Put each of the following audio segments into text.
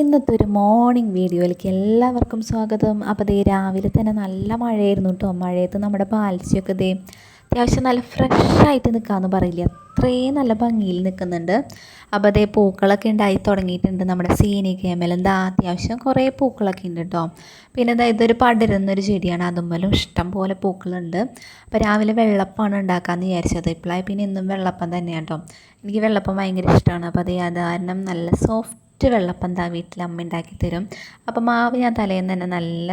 ഇന്നത്തെ ഒരു മോർണിംഗ് വീഡിയോയിലേക്ക് എല്ലാവർക്കും സ്വാഗതം. അപ്പോൾ ദേ രാവിലെ തന്നെ നല്ല മഴയായിരുന്നു കേട്ടോ മഴയത്ത് നമ്മുടെ പാൽച്ചിയൊക്കെ ദേ അത്യാവശ്യം നല്ല ഫ്രഷായിട്ട് നിൽക്കാമെന്ന് പറയില്ല? അത്രയും നല്ല ഭംഗിയിൽ നിൽക്കുന്നുണ്ട് അപ്പോൾ അതേ പൂക്കളൊക്കെ ഉണ്ടായി തുടങ്ങിയിട്ടുണ്ട് നമ്മുടെ സീനി കേമലം എന്താ അത്യാവശ്യം കുറേ പൂക്കളൊക്കെ ഉണ്ട് കേട്ടോ പിന്നെ എന്താ ഇതൊരു പടരുന്നൊരു ചെടിയാണ്. അതുമ്പോലും ഇഷ്ടം പോലെ പൂക്കളുണ്ട്. അപ്പോൾ രാവിലെ വെള്ളപ്പമാണ് ഉണ്ടാക്കാമെന്ന് വിചാരിച്ചത്. ഇപ്പോഴായി പിന്നെ ഇന്നും വെള്ളപ്പം തന്നെയാണ് കേട്ടോ എനിക്ക് വെള്ളപ്പം ഭയങ്കര ഇഷ്ടമാണ് അപ്പോൾ അതേ അത് കാരണം നല്ല സോഫ്റ്റ് വെള്ളപ്പം വീട്ടിൽ അമ്മ ഉണ്ടാക്കി തരും അപ്പം മാവ് ഞാൻ തലേന്ന് തന്നെ നല്ല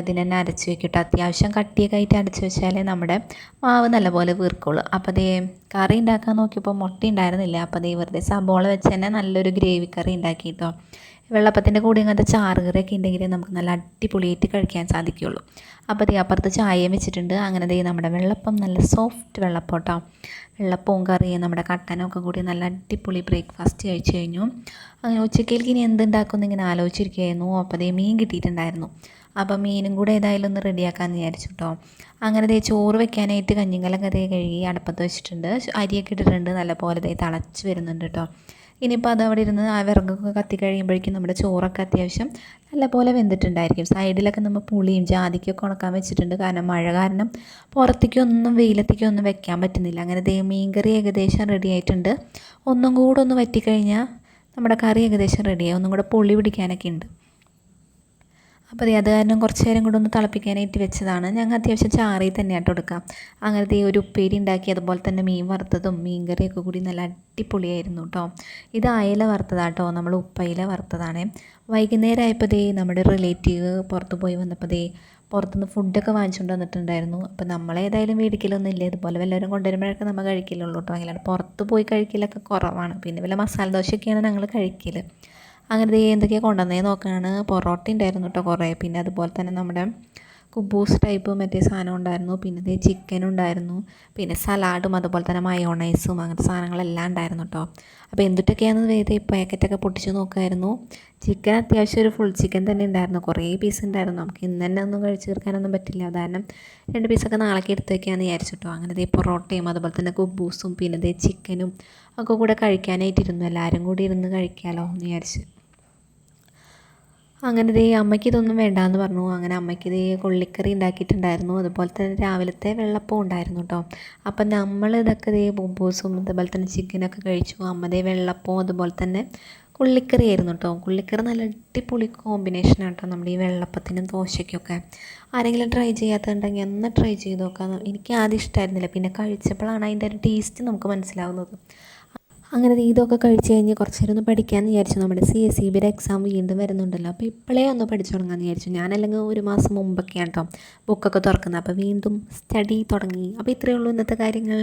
ഇതിനെ തന്നെ അരച്ച് വെക്കട്ടെ. അത്യാവശ്യം കട്ടിയൊക്കെ ആയിട്ട് അരച്ച് വെച്ചാലേ നമ്മുടെ മാവ് നല്ലപോലെ വീർക്കുള്ളൂ. അപ്പോൾ അതേ കറി ഉണ്ടാക്കാൻ നോക്കിയപ്പോൾ മുട്ട ഉണ്ടായിരുന്നില്ല. അപ്പോൾ അതേ വെറുതെ സബോള വെച്ച് തന്നെ നല്ലൊരു ഗ്രേവി കറി ഉണ്ടാക്കി കേട്ടോ. വെള്ളപ്പത്തിന്റെ കൂടെ ഇങ്ങനത്തെ ചാറുകറിയൊക്കെ ഉണ്ടെങ്കിൽ നമുക്ക് നല്ല അടിപൊളിയായിട്ട് കഴിക്കാൻ സാധിക്കുകയുള്ളൂ. അപ്പോൾ അതേ അപ്പുറത്ത് ചായയും വെച്ചിട്ടുണ്ട്. അങ്ങനെ ദേ നമ്മുടെ വെള്ളപ്പം നല്ല സോഫ്റ്റ് വെള്ളപ്പം കേട്ടോ. വെള്ളപ്പവും കറിയും നമ്മുടെ കട്ടനൊക്കെ കൂടി നല്ല അടിപൊളി ബ്രേക്ക്ഫാസ്റ്റ് കഴിച്ചു കഴിഞ്ഞു. അങ്ങനെ ഉച്ചക്കേൽക്ക് ഇനി എന്തുണ്ടാക്കുമെന്ന് ഇങ്ങനെ ആലോചിച്ചിരിക്കുകയായിരുന്നു. അപ്പോൾ അതേ മീൻ കിട്ടിയിട്ടുണ്ടായിരുന്നു. അപ്പോൾ മീനും കൂടെ ഏതായാലും ഒന്ന് റെഡിയാക്കാമെന്ന് വിചാരിച്ചു കേട്ടോ അങ്ങനെ ദേ ചോറ് വെക്കാനായിട്ട് കഞ്ഞിങ്കലൊക്കെ ദേ കഴുകി അടുപ്പത്ത് വെച്ചിട്ടുണ്ട്. അരിയൊക്കെ ഇട്ടിട്ടുണ്ട്. നല്ലപോലെ ദേ തിളച്ച് വരുന്നുണ്ട് കേട്ടോ ഇനിയിപ്പോൾ അത് അവിടെ ഇരുന്ന് ആ വിറകൊക്കെ കത്തി കഴിയുമ്പോഴേക്കും നമ്മുടെ ചോറൊക്കെ അത്യാവശ്യം നല്ലപോലെ വെന്തിട്ടുണ്ടായിരിക്കും. സൈഡിലൊക്കെ നമ്മൾ പുളിയും ജാതിക്കൊക്കെ ഉണക്കാൻ വെച്ചിട്ടുണ്ട്. കാരണം മഴ കാരണം പുറത്തേക്കൊന്നും വെയിലത്തേക്കൊന്നും വെക്കാൻ പറ്റുന്നില്ല. അങ്ങനെ ദേ മീൻകറി ഏകദേശം റെഡി ആയിട്ടുണ്ട്. ഒന്നും കൂടെ ഒന്ന് വറ്റിക്കഴിഞ്ഞാൽ നമ്മുടെ കറി ഏകദേശം റെഡിയായി ഒന്നും കൂടെ പൊളി പിടിക്കാനൊക്കെ ഉണ്ട്. അപ്പോൾ അത് കാരണം കുറച്ച് നേരം കൂടെ ഒന്ന് തിളപ്പിക്കാനായിട്ട് വെച്ചതാണ്. ഞങ്ങൾ അത്യാവശ്യം ചാറി തന്നെ ആയിട്ട് കൊടുക്കാം അങ്ങനത്തെ ഒരു ഉപ്പേരി ഉണ്ടാക്കി അതുപോലെ തന്നെ മീൻ വറുത്തതും മീൻ കറിയൊക്കെ കൂടി നല്ല അടിപൊളിയായിരുന്നു കേട്ടോ ഇത് അയല വറുത്തതാട്ടോ. നമ്മൾ ഉപ്പയില വറുത്തതാണ്. വൈകുന്നേരം ആയപ്പോൾ ദേ നമ്മുടെ റിലേറ്റീവ് പുറത്ത് പോയി വന്നപ്പോൾ ദേ പുറത്തുനിന്ന് ഫുഡൊക്കെ വാങ്ങിച്ചുകൊണ്ട് വന്നിട്ടുണ്ടായിരുന്നു. അപ്പോൾ നമ്മളേതായാലും മേടിക്കലൊന്നും ഇല്ല. ഇതുപോലെ വല്ലവരും കൊണ്ടുവരുമ്പോഴൊക്കെ നമ്മൾ കഴിക്കലുള്ളൂ കേട്ടോ അങ്ങനെയാണ് പുറത്ത് പോയി കഴിക്കലൊക്കെ കുറവാണ്. പിന്നെ വല്ല മസാല ദോശയൊക്കെയാണ് ഞങ്ങൾ കഴിക്കൽ അങ്ങനെ ദേ എന്തൊക്കെയാണ് കൊണ്ടുവന്നേ നോക്കുകയാണ് പൊറോട്ട ഉണ്ടായിരുന്നു കേട്ടോ കുറേ. പിന്നെ അതുപോലെ തന്നെ നമ്മുടെ കുബൂസ് ടൈപ്പ് മറ്റേ സാധനം ഉണ്ടായിരുന്നു. പിന്നെ ചിക്കൻ ഉണ്ടായിരുന്നു. പിന്നെ സലാഡും അതുപോലെ തന്നെ മയോണൈസും അങ്ങനത്തെ സാധനങ്ങളെല്ലാം ഉണ്ടായിരുന്നു കേട്ടോ അപ്പോൾ എന്തിട്ടൊക്കെയാണെന്ന് വേദ പാക്കറ്റൊക്കെ പൊട്ടിച്ച് നോക്കുമായിരുന്നു ചിക്കൻ അത്യാവശ്യം ഒരു ഫുൾ ചിക്കൻ തന്നെ ഉണ്ടായിരുന്നു. കുറേ പീസ് ഉണ്ടായിരുന്നു. നമുക്ക് ഇന്ന് തന്നെ ഒന്നും കഴിച്ച് തീർക്കാനൊന്നും പറ്റില്ല. കാരണം രണ്ട് പീസൊക്കെ നാളേക്ക് എടുത്ത് വയ്ക്കാമെന്ന് വിചാരിച്ചിട്ടോ അങ്ങനെ ദേ പൊറോട്ടയും അതുപോലെ തന്നെ കുബൂസും പിന്നെ ചിക്കനും ഒക്കെ കൂടെ കഴിക്കാനായിട്ടിരുന്നു. എല്ലാവരും കൂടി ഇരുന്ന് കഴിക്കാമല്ലോ എന്ന് വിചാരിച്ച്. അങ്ങനെ ദേ അമ്മയ്ക്ക് ഇതൊന്നും വേണ്ടാന്ന് പറഞ്ഞു. അങ്ങനെ അമ്മയ്ക്ക് ദേ കൊള്ളിക്കറി ഉണ്ടാക്കിയിട്ടുണ്ടായിരുന്നു. അതുപോലെ തന്നെ രാവിലത്തെ വെള്ളപ്പം ഉണ്ടായിരുന്നു കേട്ടോ അപ്പം നമ്മൾ ഇതൊക്കെ ദേ ബോംബൂസും അതുപോലെ തന്നെ ചിക്കനൊക്കെ കഴിച്ചു. അമ്മ ദേ വെള്ളപ്പവും അതുപോലെ തന്നെ കുള്ളിക്കറി ആയിരുന്നു കേട്ടോ കുള്ളിക്കറി നല്ല അടിപൊളി കോമ്പിനേഷനാണ് കേട്ടോ നമ്മുടെ ഈ വെള്ളപ്പത്തിനും ദോശയ്ക്കൊക്കെ. ആരെങ്കിലും ട്രൈ ചെയ്യാത്തതുണ്ടെങ്കിൽ ഒന്ന് ട്രൈ ചെയ്ത് നോക്കാം എനിക്ക് ആദ്യം ഇഷ്ടമായിരുന്നില്ല പിന്നെ കഴിച്ചപ്പോഴാണ് അതിന്റെ ഒരു ടേസ്റ്റ് നമുക്ക് മനസ്സിലാവുന്നത്. അങ്ങനെ ഇതൊക്കെ കഴിച്ച് കഴിഞ്ഞ് കുറച്ച് നേരം ഒന്ന് പഠിക്കാമെന്ന് വിചാരിച്ചു. നമ്മുടെ സി എസ് സി ബിയുടെ എക്സാം വീണ്ടും വരുന്നുണ്ടല്ലോ. അപ്പോൾ ഇപ്പോഴേ ഒന്ന് പഠിച്ചു തുടങ്ങാമെന്ന് വിചാരിച്ചു. ഞാനല്ലെങ്കിൽ ഒരു മാസം മുമ്പൊക്കെയാണ് കേട്ടോ ബുക്കൊക്കെ തുറക്കുന്നത്. അപ്പോൾ വീണ്ടും സ്റ്റഡി തുടങ്ങി. അപ്പോൾ ഇത്രയേ ഉള്ളൂ ഇന്നത്തെ കാര്യങ്ങൾ.